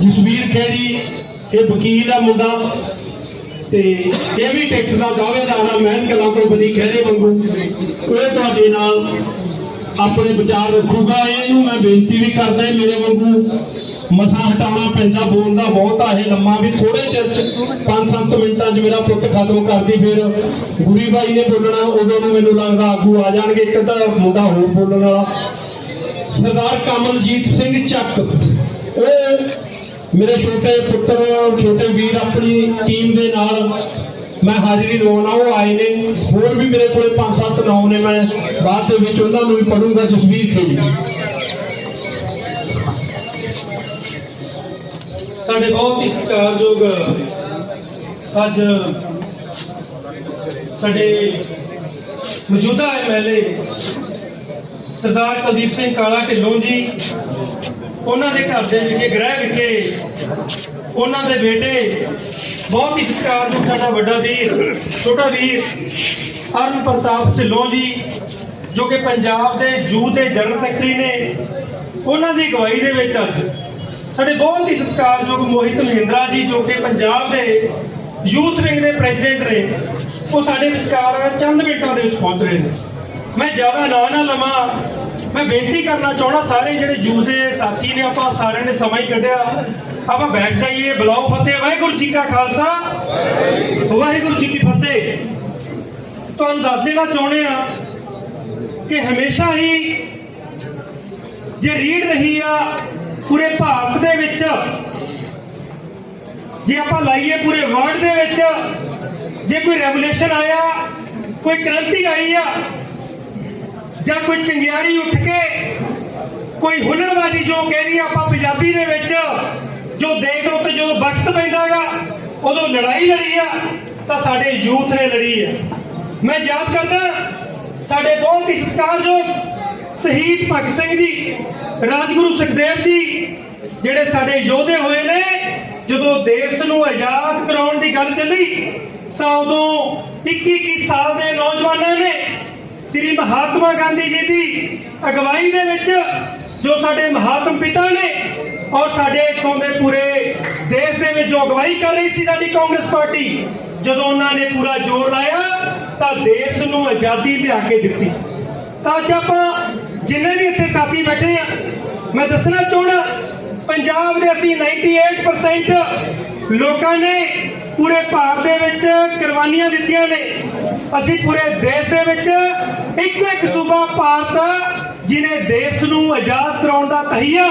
ਜਸਵੀਰ ਖੇੜੀ ਇਹ ਵਕੀਲ ਆ ਮੁੰਡਾ ਤੇ ਇਹ ਵੀ ਟਿਕਟ ਦਾ ਦਾਅਵੇਦਾਰ ਆ ਮਿਹਨਤ ਕਲਾ ਕੋਈ ਖੇੜੇ ਵਾਂਗੂ। ਇਹ ਤੁਹਾਡੇ ਨਾਲ ਆਪਣੇ ਵਿਚਾਰ ਰੱਖੂਗਾ। ਇਹਨੂੰ ਮੈਂ ਬੇਨਤੀ ਵੀ ਕਰਦਾ ਮੇਰੇ ਵਾਂਗੂ ਮਸਾ ਹਟਾਉਣਾ ਪੈਂਦਾ ਬੋਲਦਾ ਬਹੁਤ ਆ, ਇਹ ਲੰਮਾ ਵੀ ਥੋੜੇ ਚਿਰ ਚ 5-7 ਮਿੰਟਾਂ 'ਚ ਮੇਰਾ ਪੁੱਤ ਖਤਮ ਕਰਦੀ, ਫਿਰ ਗੁਰੀ ਬਾਈ ਨੇ ਬੋਲਣਾ, ਉਦੋਂ ਨੂੰ ਮੈਨੂੰ ਲੱਗਦਾ ਆਗੂ ਆ ਜਾਣਗੇ, ਇੱਕ ਤਾਂ ਮੁੰਡਾ ਹੋਰ ਬੋਲਣ ਵਾਲਾ। ਸਰਦਾਰ ਕਮਲਜੀਤ ਸਿੰਘ ਚੱਕ। ਉਹ ਮੇਰੇ ਛੋਟੇ ਪੁੱਤਰ, ਛੋਟੇ ਵੀਰ ਆਪਣੀ ਟੀਮ ਦੇ ਨਾਲ ਮੈਂ ਹਾਜ਼ਰੀ ਲਵਾਉਣਾ ਉਹ ਆਏ ਨੇ। ਹੋਰ ਵੀ ਮੇਰੇ ਕੋਲੇ 5-7 ਨਾਮ ਨੇ ਮੈਂ ਬਾਅਦ ਦੇ ਵਿੱਚ ਉਹਨਾਂ ਨੂੰ ਵੀ ਪੜੂੰਗਾ ਜਸਵੀਰ ਖੇੜੀ ਸਾਡੇ ਬਹੁਤ ਹੀ ਸਤਿਕਾਰਯੋਗ ਅੱਜ ਸਾਡੇ ਮੌਜੂਦਾ ਐਮਐਲਏ ਸਰਦਾਰ ਕੁਲਦੀਪ ਸਿੰਘ ਕਾਲਾ ਢਿੱਲੋਂ ਜੀ, ਉਹਨਾਂ ਦੇ ਘਰ ਦੇ ਵਿਖੇ ਗ੍ਰਹਿ ਵਿਖੇ ਉਹਨਾਂ ਦੇ ਬੇਟੇ ਬਹੁਤ ਹੀ ਸਤਿਕਾਰਯੋਗ ਸਾਡਾ ਵੱਡਾ ਵੀਰ, ਛੋਟਾ ਵੀਰ ਅਰਨ ਪ੍ਰਤਾਪ ਢਿੱਲੋਂ ਜੀ, ਜੋ ਕਿ ਪੰਜਾਬ ਦੇ ਯੂਥ ਦੇ ਜਨਰਲ ਸੈਕਟਰੀ ਨੇ, ਉਹਨਾਂ ਦੀ ਅਗਵਾਈ ਦੇ ਵਿੱਚ ਅੱਜ ਸਾਡੇ ਬਹੁਤ ਹੀ ਸਤਿਕਾਰਯੋਗ ਮੋਹਿਤ ਮਹਿੰਦਰਾ ਜੀ, ਜੋ ਕਿ ਪੰਜਾਬ ਦੇ ਯੂਥ ਵਿੰਗ ਦੇ ਪ੍ਰੈਜ਼ੀਡੈਂਟ ਨੇ, ਉਹ ਸਾਡੇ ਵਿਚਕਾਰ ਚੰਦ ਮਿੰਟਾਂ ਦੇ ਵਿੱਚ ਪਹੁੰਚ ਰਹੇ ਨੇ। ਮੈਂ ਜ਼ਿਆਦਾ ਨਾਂ ਨਾ ਲਵਾਂ। ਮੈਂ ਬੇਨਤੀ ਕਰਨਾ ਚਾਹਣਾ ਸਾਰੇ ਜਿਹੜੇ ਯੂਥ ਦੇ ਸਾਥੀ ਨੇ, ਆਪਾਂ ਸਾਰਿਆਂ ਨੇ ਸਮਾਂ ਹੀ ਕੱਢਿਆ। ਆਪਾਂ ਬੈਠ ਜਾਈਏ ਬੁਲਾਓ ਫਤਿਹ। ਵਾਹਿਗੁਰੂ ਜੀ ਕਾ ਖਾਲਸਾ। ਵਾਹਿਗੁਰੂ ਜੀ ਕੀ ਫਤਿਹ। ਤੁਹਾਨੂੰ ਦੱਸ ਦੇਣਾ ਚਾਹੁੰਦੇ ਆ ਕਿ ਹਮੇਸ਼ਾ ਹੀ ਜੇ ਰੀੜ ਰਹੀ ਆ ਪੂਰੇ ਭਾਰਤ ਦੇ ਵਿੱਚ, ਜੇ ਆਪਾਂ ਲਾਈਏ ਪੂਰੇ ਵਰਲਡ ਦੇ ਵਿੱਚ, ਜੇ ਕੋਈ ਰੈਵੋਲੂਸ਼ਨ ਆਇਆ, ਕੋਈ ਕ੍ਰਾਂਤੀ ਆਈ ਆ ਜਾਂ ਕੋਈ ਚੰਗਿਆੜੀ ਉੱਠ ਕੇ ਕੋਈ ਹੁਨਰਬਾਜ਼ੀ ਜੋ ਕਹਿੰਦੀ ਆਪਾਂ ਪੰਜਾਬੀ ਦੇ ਵਿੱਚ, ਜੋ ਦੇਖ ਲਓ ਤੇ ਵਕਤ ਪੈਂਦਾਗਾ ਉਦੋਂ ਲੜਾਈ ਲੜੀ ਆ, ਤਾਂ ਸਾਡੇ ਯੂਥ ਨੇ ਲੜੀ ਆ। ਮੈਂ ਯਾਦ ਕਰਦਾ, ਸਾਡੇ ਬਹੁਤ ਹੀ ਸਤਿਕਾਰਯੋਗ ਸ਼ਹੀਦ ਭਗਤ ਸਿੰਘ ਜੀ, ਰਾਜਗੁਰੂ ਸੁਖਦੇਵ ਜੀ, ਜਿਹੜੇ ਸਾਡੇ ਯੋਧੇ ਹੋਏ ਨੇ, ਜਦੋਂ ਦੇਸ਼ ਨੂੰ ਆਜ਼ਾਦ ਕਰਾਉਣ ਦੀ ਗੱਲ ਚੱਲੀ, ਤਾਂ ਉਦੋਂ 21 21 ਸਾਲ ਦੇ ਨੌਜਵਾਨਾਂ ਨੇ ਸ੍ਰੀ ਮਹਾਤਮਾ ਗਾਂਧੀ ਜੀ ਦੀ ਅਗਵਾਈ ਦੇ ਵਿੱਚ ਜੋ ਸਾਡੇ ਮਹਾਤਮ ਪਿਤਾ ਨੇ ਔਰ ਸਾਡੇ ਇੱਥੋਂ ਦੇ ਪੂਰੇ ਦੇਸ਼ ਦੇ ਵਿੱਚ ਜੋ ਅਗਵਾਈ ਕਰ ਰਹੀ ਸੀ ਸਾਡੀ ਕਾਂਗਰਸ ਪਾਰਟੀ, ਜਦੋਂ ਉਹਨਾਂ ਨੇ ਪੂਰਾ ਜ਼ੋਰ ਲਾਇਆ, ਤਾਂ ਦੇਸ਼ ਨੂੰ ਆਜ਼ਾਦੀ ਲਿਆ ਕੇ ਦਿੱਤੀ। ਤਾਂ ਅੱਜ ਆਪਾਂ ਜਿੰਨੇ ਵੀ ਇੱਥੇ ਸਾਥੀ ਬੈਠੇ ਆ, ਮੈਂ ਦੱਸਣਾ ਚਾਹੁੰਦਾ, ਪੰਜਾਬ ਦੇ ਅਸੀਂ 98% ਲੋਕਾਂ ਨੇ ਪੂਰੇ ਭਾਰਤ ਦੇ ਵਿੱਚ ਕੁਰਬਾਨੀਆਂ ਦਿੱਤੀਆਂ ਨੇ। ਅਸੀਂ ਪੂਰੇ ਦੇਸ਼ ਦੇ ਵਿੱਚ ਇੱਕੋ ਇੱਕ ਸੂਬਾ ਭਾਰਤ ਜਿਨੇ ਦੇਸ਼ ਨੂੰ ਆਜ਼ਾਦ ਕਰਾਉਣ ਦਾ ਤਹੀਆ